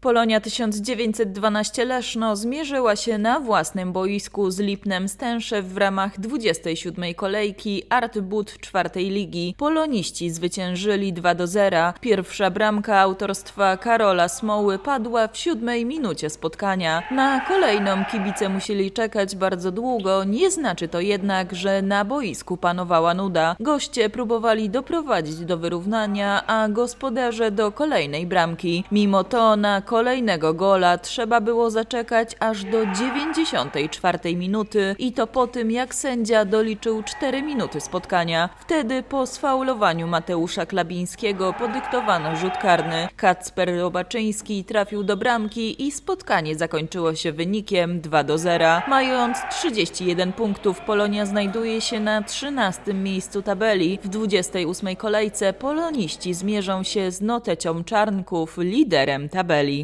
Polonia 1912 Leszno zmierzyła się na własnym boisku z Lipnem Stęszew w ramach 27. kolejki Artbud czwartej ligi. Poloniści zwyciężyli 2 do 0. Pierwsza bramka autorstwa Karola Smoły padła w siódmej minucie spotkania. Na kolejną kibice musieli czekać bardzo długo, nie znaczy to jednak, że na boisku panowała nuda. Goście próbowali doprowadzić do wyrównania, a gospodarze do kolejnej bramki. Mimo to na kolejnego gola trzeba było zaczekać aż do 94 minuty i to po tym jak sędzia doliczył 4 minuty spotkania. Wtedy po sfaulowaniu Mateusza Klabińskiego podyktowano rzut karny. Kacper Robaczyński trafił do bramki i spotkanie zakończyło się wynikiem 2 do 0. Mając 31 punktów Polonia znajduje się na 13 miejscu tabeli. W 28 kolejce poloniści zmierzą się z Notecią Czarnków, liderem tabeli.